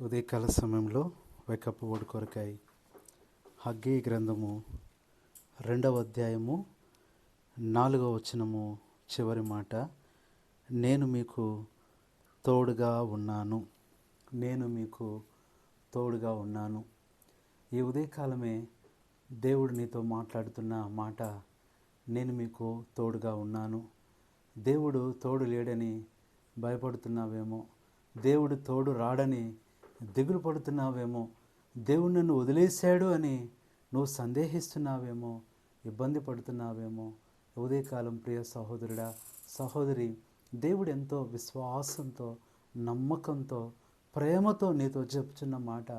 ఉదయకాల సమయంలో వెకప్ ఓడి కొరకాయి. హగ్గీ గ్రంథము రెండవ అధ్యాయము నాలుగవ వచనము చివరి మాట. నేను మీకు తోడుగా ఉన్నాను. నేను మీకు తోడుగా ఉన్నాను. ఈ ఉదయకాలమే దేవుడు నీతో మాట్లాడుతున్న మాట. నేను మీకు తోడుగా ఉన్నాను. దేవుడు తోడు లేడని భయపడుతున్నావేమో. దేవుడు తోడు రాడని దిగులు పడుతున్నావేమో? దేవుడు నన్ను వదిలేశాడు అని నువ్వు సందేహిస్తున్నావేమో? ఇబ్బంది పడుతున్నావేమో? ఉదయకాలం ప్రియ సహోదరుడా సహోదరి దేవుడు ఎంతో విశ్వాసంతో నమ్మకంతో ప్రేమతో నీతో చెప్తున్న మాట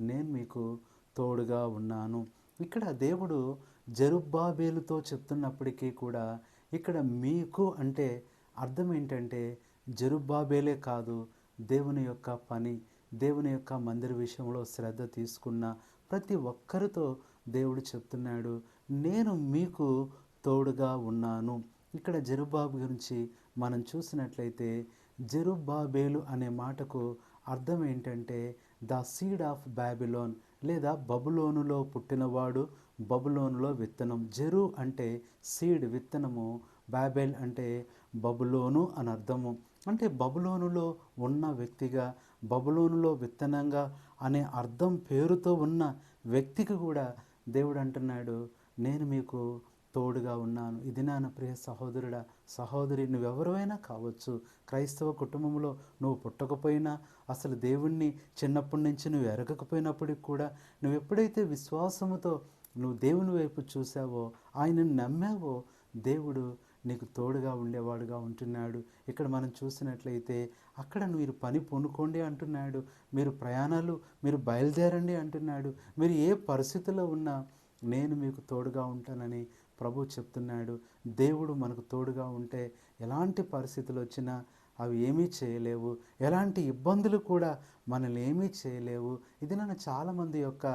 నేను మీకు తోడుగా ఉన్నాను. ఇక్కడ దేవుడు జరుబ్బాబేలుతో చెప్తున్నప్పటికీ కూడా ఇక్కడ మీకు అంటే అర్థం ఏంటంటే జరుబ్బాబేలే కాదు దేవుని యొక్క పని. దేవుని యొక్క మందిర విషయంలో శ్రద్ధ తీసుకున్న ప్రతి ఒక్కరితో దేవుడు చెప్తున్నాడు నేను మీకు తోడుగా ఉన్నాను. ఇక్కడ జరుబాబు గురించి మనం చూసినట్లయితే జరుబాబేలు అనే మాటకు అర్థం ఏంటంటే ద సీడ్ ఆఫ్ బ్యాబిలోన్ లేదా బబులోనులో పుట్టినవాడు బబులోనులో విత్తనం. జెరు అంటే సీడ్ విత్తనము. బాబెల్ అంటే బబులోను అని అర్థము. అంటే బబులోనులో ఉన్న వ్యక్తిగా బబులోనులో విత్తనంగా అనే అర్థం పేరుతో ఉన్న వ్యక్తికి కూడా దేవుడు అంటున్నాడు నేను మీకు తోడుగా ఉన్నాను. ఇది నా ప్రియ సహోదరుడా సహోదరి నువ్వెవరైనా కావచ్చు. క్రైస్తవ కుటుంబంలో నువ్వు పుట్టకపోయినా అసలు దేవుణ్ణి చిన్నప్పటి నుంచి నువ్వు ఎరగకపోయినప్పటికి కూడా నువ్వు ఎప్పుడైతే విశ్వాసముతో నువ్వు దేవుని వైపు చూసావో ఆయనను నమ్మావో దేవుడు నీకు తోడుగా ఉండేవాడుగా ఉంటున్నాడు. ఇక్కడ మనం చూసినట్లయితే అక్కడ మీరు పని పొనుకోండి అంటున్నాడు. మీరు ప్రయాణాలు మీరు బయలుదేరండి అంటున్నాడు. మీరు ఏ పరిస్థితిలో ఉన్నా నేను మీకు తోడుగా ఉంటానని ప్రభు చెప్తున్నాడు. దేవుడు మనకు తోడుగా ఉంటే ఎలాంటి పరిస్థితులు వచ్చినా అవి ఏమీ చేయలేవు. ఎలాంటి ఇబ్బందులు కూడా మనల్ని ఏమీ చేయలేవు. ఇది నన్ను చాలామంది యొక్క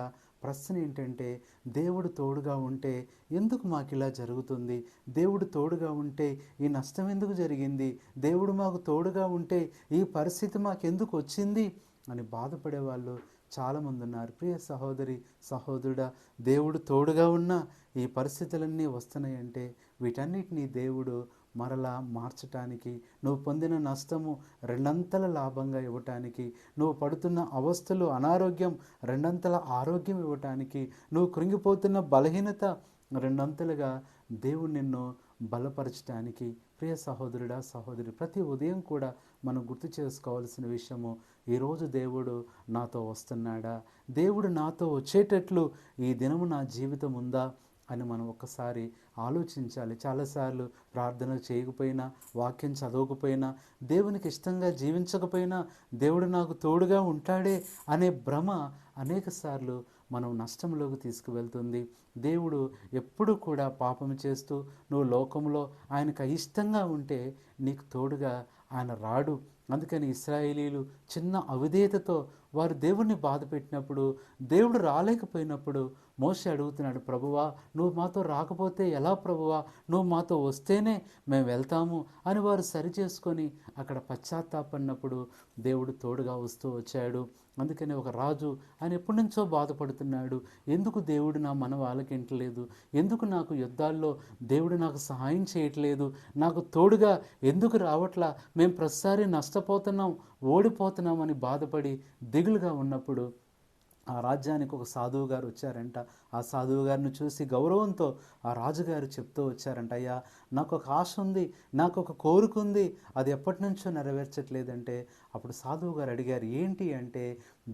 ప్రశ్న ఏంటంటే దేవుడు తోడుగా ఉంటే ఎందుకు మాకు ఇలా జరుగుతుంది? దేవుడు తోడుగా ఉంటే ఈ నష్టం ఎందుకు జరిగింది? దేవుడు మాకు తోడుగా ఉంటే ఈ పరిస్థితి మాకెందుకు వచ్చింది? అని బాధపడే వాళ్ళు చాలామంది ఉన్నారు. ప్రియ సహోదరి సహోదరుడా దేవుడు తోడుగా ఉన్న ఈ పరిస్థితులన్నీ వస్తున్నాయంటే వీటన్నిటినీ దేవుడు మరలా మార్చటానికి నువ్వు పొందిన నష్టము రెండంతల లాభంగా ఇవ్వటానికి నువ్వు పడుతున్న అవస్థలు అనారోగ్యం రెండంతల ఆరోగ్యం ఇవ్వటానికి నువ్వు కృంగిపోతున్న బలహీనత రెండంతలుగా దేవుడు నిన్ను బలపరచటానికి ప్రియ సహోదరుడా సహోదరి ప్రతి ఉదయం కూడా మనం గుర్తు చేసుకోవాల్సిన విషయము ఈరోజు దేవుడు నాతో వస్తున్నాడా? దేవుడు నాతో వచ్చేటట్లు ఈ దినము నా జీవితం ఉందా అని మనం ఒక్కసారి ఆలోచించాలి. చాలాసార్లు ప్రార్థన చేయకపోయినా వాక్యం చదవకపోయినా దేవునికి ఇష్టంగా జీవించకపోయినా దేవుడు నాకు తోడుగా ఉంటాడే అనే భ్రమ అనేక సార్లు మనం నష్టంలోకి తీసుకువెళ్తుంది. దేవుడు ఎప్పుడు కూడా పాపం చేస్తూ నువ్వు లోకంలో ఆయనకు అయిష్టంగా ఉంటే నీకు తోడుగా ఆయన రాడు. అందుకని ఇస్రాయేలీలు చిన్న అవిధేయతతో వారు దేవుణ్ణి బాధ పెట్టినప్పుడు దేవుడు రాలేకపోయినప్పుడు మోసే అడుగుతున్నాడు ప్రభువా నువ్వు మాతో రాకపోతే ఎలా ప్రభువా? నువ్వు మాతో వస్తేనే మేము వెళ్తాము అని వారు సరి చేసుకొని అక్కడ పశ్చాత్తాపడినప్పుడు దేవుడు తోడుగా వస్తూ వచ్చాడు. అందుకని ఒక రాజు ఆయన ఎప్పటి నుంచో బాధపడుతున్నాడు. ఎందుకు దేవుడు నా మనం ఆలకించలేదు ఎందుకు నాకు యుద్ధాల్లో దేవుడు నాకు సహాయం చేయట్లేదు? నాకు తోడుగా ఎందుకు రావట్లా? మేము ప్రతిసారి నష్టపోతున్నాం. ఓడిపోతున్నామని బాధపడి దిగులుగా ఉన్నప్పుడు ఆ రాజ్యానికి ఒక సాధువు గారు వచ్చారంట. ఆ సాధువు గారిని చూసి గౌరవంతో ఆ రాజుగారు చెప్తూ వచ్చారంట అయ్యా నాకు ఒక ఆశ ఉంది నాకు ఒక కోరిక ఉంది అది ఎప్పటి నుంచో నెరవేర్చట్లేదంటే అప్పుడు సాధువు గారు అడిగారు ఏంటి అంటే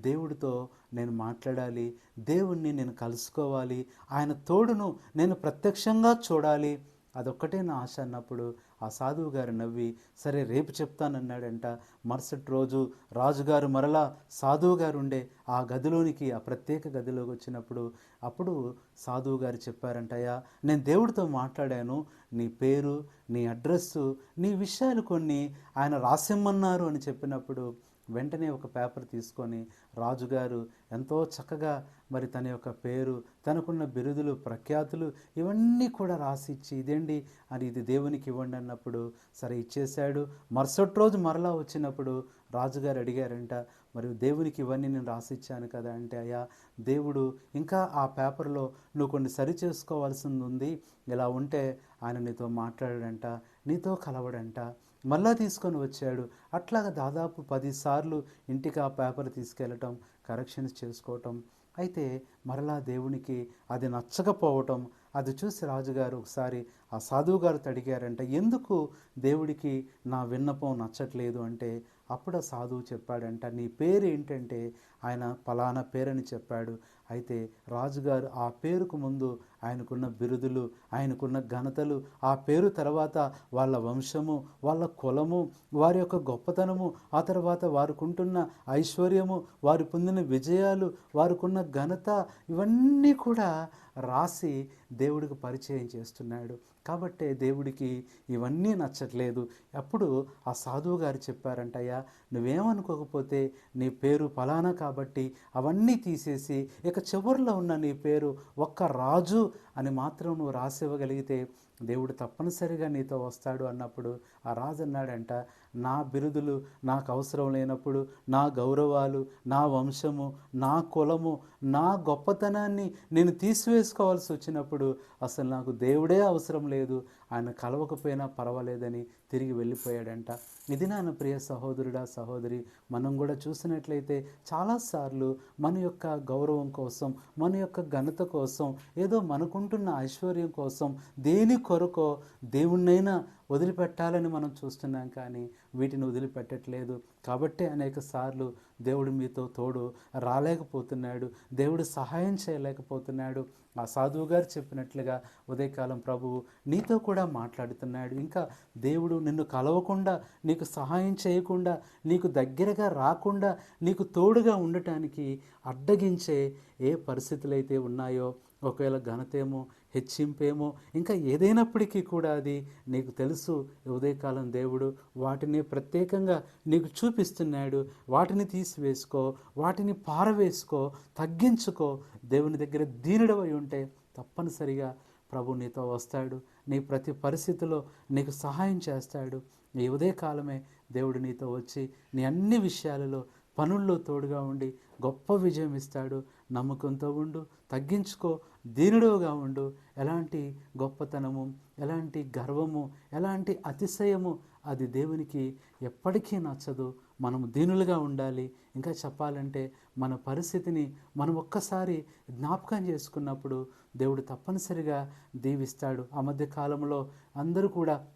దేవుడితో నేను మాట్లాడాలి దేవుణ్ణి నేను కలుసుకోవాలి ఆయన తోడును నేను ప్రత్యక్షంగా చూడాలి అదొక్కటే నా ఆశ అన్నప్పుడు ఆ సాధువు గారు నవ్వి సరే రేపు చెప్తానన్నాడంట. మరుసటి రోజు రాజుగారు మరలా సాధువు గారు ఉండే ఆ గదిలోనికి ఆ ప్రత్యేక గదిలోకి వచ్చినప్పుడు అప్పుడు సాధువు గారు చెప్పారంటయ్యా నేను దేవుడితో మాట్లాడాను. నీ పేరు నీ అడ్రస్సు నీ విషయాలు కొన్ని ఆయన రాసిమ్మన్నారు అని చెప్పినప్పుడు వెంటనే ఒక పేపర్ తీసుకొని రాజుగారు ఎంతో చక్కగా మరి తన యొక్క పేరు తనకున్న బిరుదులు ప్రఖ్యాతులు ఇవన్నీ కూడా రాసిచ్చి ఇదేండి అని ఇది దేవునికి ఇవ్వండి అన్నప్పుడు సరే ఇచ్చేశాడు. మరుసటి రోజు మరలా వచ్చినప్పుడు రాజుగారు అడిగారంట మరి దేవునికి ఇవన్నీ నేను రాసిచ్చాను కదా అంటే అయ్యా దేవుడు ఇంకా ఆ పేపర్లో నువ్వు కొన్ని సరి చేసుకోవాల్సింది ఉంది. ఇలా ఉంటే ఆయన నీతో మాట్లాడాడంట నీతో కలవడంట మళ్ళా తీసుకొని వచ్చాడు. అట్లాగా దాదాపు పదిసార్లు ఇంటికి ఆ పేపర్ తీసుకెళ్ళటం కరెక్షన్స్ చేసుకోవటం. అయితే మరలా దేవునికి అది నచ్చకపోవటం అది చూసి రాజుగారు ఒకసారి ఆ సాధువు గారు తడిగారంట ఎందుకు దేవుడికి నా విన్నపం నచ్చట్లేదు? అంటే అప్పుడు ఆ సాధువు చెప్పాడంట నీ పేరు ఏంటంటే ఆయన పలానా పేరని చెప్పాడు. అయితే రాజుగారు ఆ పేరుకు ముందు ఆయనకున్న బిరుదులు ఆయనకున్న ఘనతలు ఆ పేరు తర్వాత వాళ్ళ వంశము వాళ్ళ కులము వారి యొక్క గొప్పతనము ఆ తర్వాత వారికుంటున్న ఐశ్వర్యము వారు పొందిన విజయాలు వారికున్న ఘనత ఇవన్నీ కూడా రాసి దేవుడికి పరిచయం చేస్తున్నాడు. కాబట్టే దేవుడికి ఇవన్నీ నచ్చట్లేదు. అప్పుడు ఆ సాధువు గారు చెప్పారంటయ్యా నువ్వేమనుకోకపోతే నీ పేరు ఫలానా కాబట్టి అవన్నీ తీసేసి ఇక చివరిలో ఉన్న నీ పేరు ఒక్క రాజు అని మాత్రం నువ్వు రాసివ్వగలిగితే దేవుడు తప్పనిసరిగా నీతో వస్తాడు అన్నప్పుడు ఆ రాజు అన్నాడంట నా బిరుదులు నాకు అవసరం లేనప్పుడు నా గౌరవాలు నా వంశము నా కులము నా గొప్పతనాన్ని నేను తీసివేసుకోవాల్సి వచ్చినప్పుడు అసలు నాకు దేవుడే అవసరం లేదు. ఆయన కలవకపోయినా పర్వాలేదని తిరిగి వెళ్ళిపోయాడంట. ఇది నాన్న ప్రియ సహోదరుడా సహోదరి మనం కూడా చూసినట్లయితే చాలాసార్లు మన యొక్క గౌరవం కోసం మన యొక్క ఘనత కోసం ఏదో మనకుంటున్న ఐశ్వర్యం కోసం దేని కొరకో దేవుణ్ణైనా వదిలిపెట్టాలని మనం చూస్తున్నాం కానీ వీటిని వదిలిపెట్టట్లేదు. కాబట్టే అనేక సార్లు దేవుడు మీతో తోడు రాలేకపోతున్నాడు. దేవుడు సహాయం చేయలేకపోతున్నాడు. ఆ సాధువు గారు చెప్పినట్లుగా ఉదయకాలం ప్రభువు నీతో కూడా మాట్లాడుతున్నాడు. ఇంకా దేవుడు నిన్ను కలవకుండా నీకు సహాయం చేయకుండా నీకు దగ్గరగా రాకుండా నీకు తోడుగా ఉండటానికి అడ్డగించే ఏ పరిస్థితులు అయితే ఉన్నాయో ఒకవేళ ఘనతేమో హెచ్చింపేమో ఇంకా ఏదైనప్పటికీ కూడా అది నీకు తెలుసు. ఉదయకాలం దేవుడు వాటిని ప్రత్యేకంగా నీకు చూపిస్తున్నాడు. వాటిని తీసివేసుకో వాటిని పారవేసుకో తగ్గించుకో. దేవుని దగ్గర దీనుడవై ఉంటే తప్పనిసరిగా ప్రభు నీతో వస్తాడు. నీ ప్రతి పరిస్థితిలో నీకు సహాయం చేస్తాడు. ఈ ఉదయకాలమే దేవుడు నీతో వచ్చి నీ అన్ని విషయాలలో పనుల్లో తోడుగా ఉండి గొప్ప విజయం ఇస్తాడు. నమ్మకంతో ఉండు తగ్గించుకో దీనుడుగా ఉండు. ఎలాంటి గొప్పతనము ఎలాంటి గర్వము ఎలాంటి అతిశయము అది దేవునికి ఎప్పటికీ నచ్చదు. మనము దీనులుగా ఉండాలి. ఇంకా చెప్పాలంటే మన పరిస్థితిని మనం ఒక్కసారి జ్ఞాపకం చేసుకున్నప్పుడు దేవుడు తప్పనిసరిగా దీవిస్తాడు. ఆ మధ్య కాలంలో అందరూ కూడా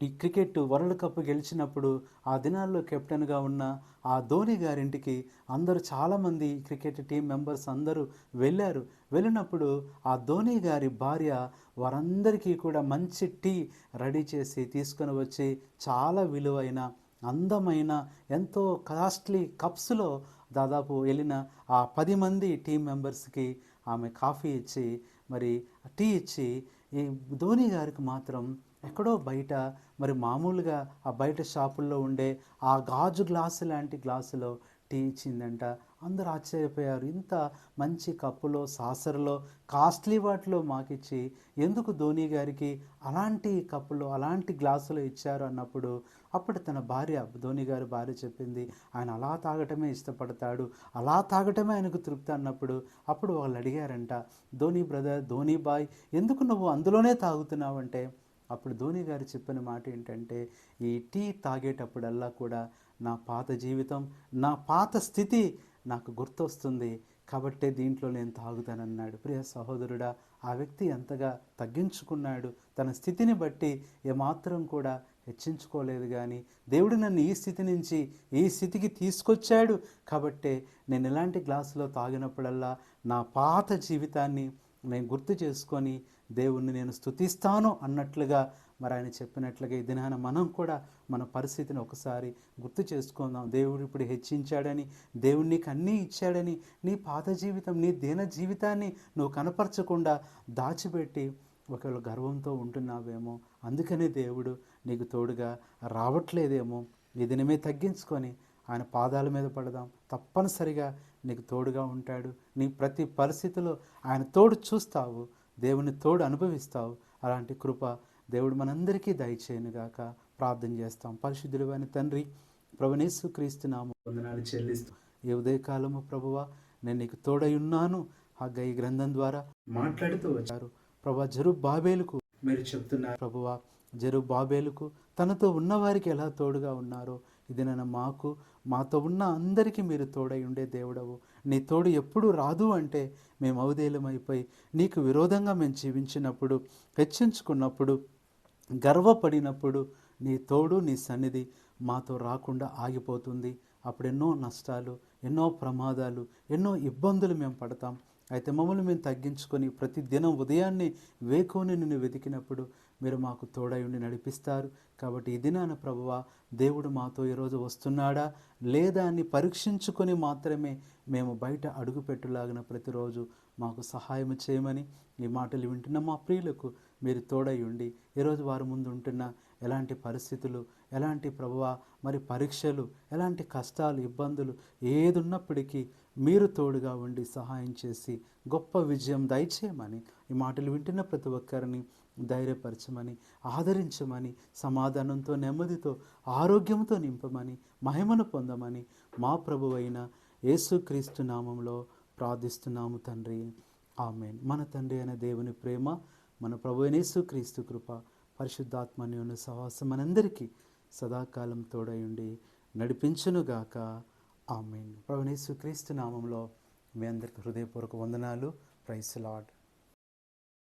ఈ క్రికెట్ వరల్డ్ కప్ గెలిచినప్పుడు ఆ దినాల్లో కెప్టెన్గా ఉన్న ఆ ధోని గారింటికి అందరూ చాలామంది క్రికెట్ టీం మెంబర్స్ అందరూ వెళ్ళారు. వెళ్ళినప్పుడు ఆ ధోని గారి భార్య వారందరికీ కూడా మంచి టీ రెడీ చేసి తీసుకొని వచ్చి చాలా విలువైన అందమైన ఎంతో కాస్ట్లీ కప్స్లో దాదాపు వెళ్ళిన ఆ పది మంది టీం మెంబర్స్కి ఆమె కాఫీ ఇచ్చి మరి టీ ఇచ్చి ఈ ధోని గారికి మాత్రం ఎక్కడో బయట మరి మామూలుగా ఆ బయట షాపుల్లో ఉండే ఆ గాజు గ్లాసు లాంటి గ్లాసులో టీ ఇచ్చిందంట. అందరూ ఆశ్చర్యపోయారు. ఇంత మంచి కప్పులో సాసరలో కాస్ట్లీ వాటిలో మాకిచ్చి ఎందుకు ధోని గారికి అలాంటి కప్పులో అలాంటి గ్లాసులో ఇచ్చారు అన్నప్పుడు అప్పుడు తన భార్య ధోని గారి భార్య చెప్పింది ఆయన అలా తాగటమే ఇష్టపడతాడు అలా తాగటమే ఆయనకు తృప్తి అన్నప్పుడు అప్పుడు వాళ్ళు అడిగారంట ధోని బ్రదర్ ధోని బాయ్ ఎందుకు నువ్వు అందులోనే తాగుతున్నావంటే అప్పుడు ధోని గారు చెప్పిన మాట ఏంటంటే ఈ టీ తాగేటప్పుడల్లా కూడా నా పాత జీవితం నా పాత స్థితి నాకు గుర్తొస్తుంది. కాబట్టే దీంట్లో నేను తాగుతానన్నాడు. ప్రియ సహోదరుడా ఆ వ్యక్తి ఎంతగా తగ్గించుకున్నాడు తన స్థితిని బట్టి ఏమాత్రం కూడా హెచ్చించుకోలేదు కానీ దేవుడు నన్ను ఈ స్థితి నుంచి ఈ స్థితికి తీసుకొచ్చాడు. కాబట్టే నేను ఇలాంటి గ్లాసులో తాగినప్పుడల్లా నా పాత జీవితాన్ని నేను గుర్తు చేసుకొని దేవుణ్ణి నేను స్తుతిస్తాను అన్నట్లుగా మరి ఆయన చెప్పినట్లుగా ఈ దినాన మనం కూడా మన పరిస్థితిని ఒకసారి గుర్తు చేసుకుందాం. దేవుడు ఇప్పుడు హెచ్చించాడని దేవుడు నీకు అన్నీ ఇచ్చాడని నీ పాత జీవితం నీ దీన జీవితాన్ని నువ్వు కనపరచకుండా దాచిపెట్టి ఒకవేళ గర్వంతో ఉంటున్నావేమో అందుకనే దేవుడు నీకు తోడుగా రావట్లేదేమో ఈ దినమే తగ్గించుకొని ఆయన పాదాల మీద పడదాం. తప్పనిసరిగా నీకు తోడుగా ఉంటాడు. నీ ప్రతి పరిస్థితిలో ఆయన తోడు చూస్తావు. దేవుని తోడు అనుభవిస్తావు. అలాంటి కృప దేవుడు మనందరికీ దయచేయనుగాక ప్రార్థన చేస్తాం. పరిశుద్ధుడు తండ్రి ప్రభునేసు క్రీస్తు నామ వందనాలు చెల్లిస్తూ ఏ ఉదయకాలము ప్రభువా నేను నీకు తోడై ఉన్నాను. హగ్గ ఈ గ్రంథం ద్వారా మాట్లాడుతూ వచ్చారు. ప్రభా జరు బాబేలుకు మీరు చెప్తున్నారు. ప్రభువ జరు బాబేలుకు తనతో ఉన్నవారికి ఎలా తోడుగా ఉన్నారో ఇది నన్ను మాకు మాతో ఉన్న అందరికీ మీరు తోడై ఉండే దేవుడవు. నీ తోడు ఎప్పుడు రాదు అంటే మేము అవధేలమైపోయి నీకు విరోధంగా మేము జీవించినప్పుడు హెచ్చించుకున్నప్పుడు గర్వపడినప్పుడు నీ తోడు నీ సన్నిధి మాతో రాకుండా ఆగిపోతుంది. అప్పుడెన్నో నష్టాలు ఎన్నో ప్రమాదాలు ఎన్నో ఇబ్బందులు మేము పడతాం. అయితే మమ్మల్ని మేము తగ్గించుకొని ప్రతి దినం ఉదయాన్నే వేకోని నిన్ను వెతికినప్పుడు మీరు మాకు తోడై ఉండి నడిపిస్తారు. కాబట్టి ఈ దినాన ప్రభువ దేవుడు మాతో ఈరోజు వస్తున్నాడా? లేదా అని పరీక్షించుకొని మాత్రమే మేము బయట అడుగుపెట్టులాగిన ప్రతిరోజు మాకు సహాయం చేయమని ఈ మాటలు వింటున్న మా ప్రియులకు మీరు తోడై ఉండి ఈరోజు వారి ముందు ఉంటున్న ఎలాంటి పరిస్థితులు ఎలాంటి ప్రభువ మరి పరీక్షలు ఎలాంటి కష్టాలు ఇబ్బందులు ఏది ఉన్నప్పటికీ మీరు తోడుగా ఉండి సహాయం చేసి గొప్ప విజయం దయచేయమని ఈ మాటలు వింటున్న ప్రతి ఒక్కరిని ధైర్యపరచమని ఆదరించమని సమాధానంతో నెమ్మదితో ఆరోగ్యంతో నింపమని మహిమను పొందమని మా ప్రభువైన యేసుక్రీస్తు నామంలో ప్రార్థిస్తున్నాము తండ్రి. ఆమెన్. మన తండ్రి అయిన దేవుని ప్రేమ మన ప్రభు అయిన యేసుక్రీస్తు కృప ఉన్న సహవాసం మనందరికీ సదాకాలం తోడయుండి నడిపించునుగాక. ఆమెన్. ప్రభు యేసుక్రీస్తు నామంలో మీ అందరికి హృదయపూర్వక వందనాలు. Price lord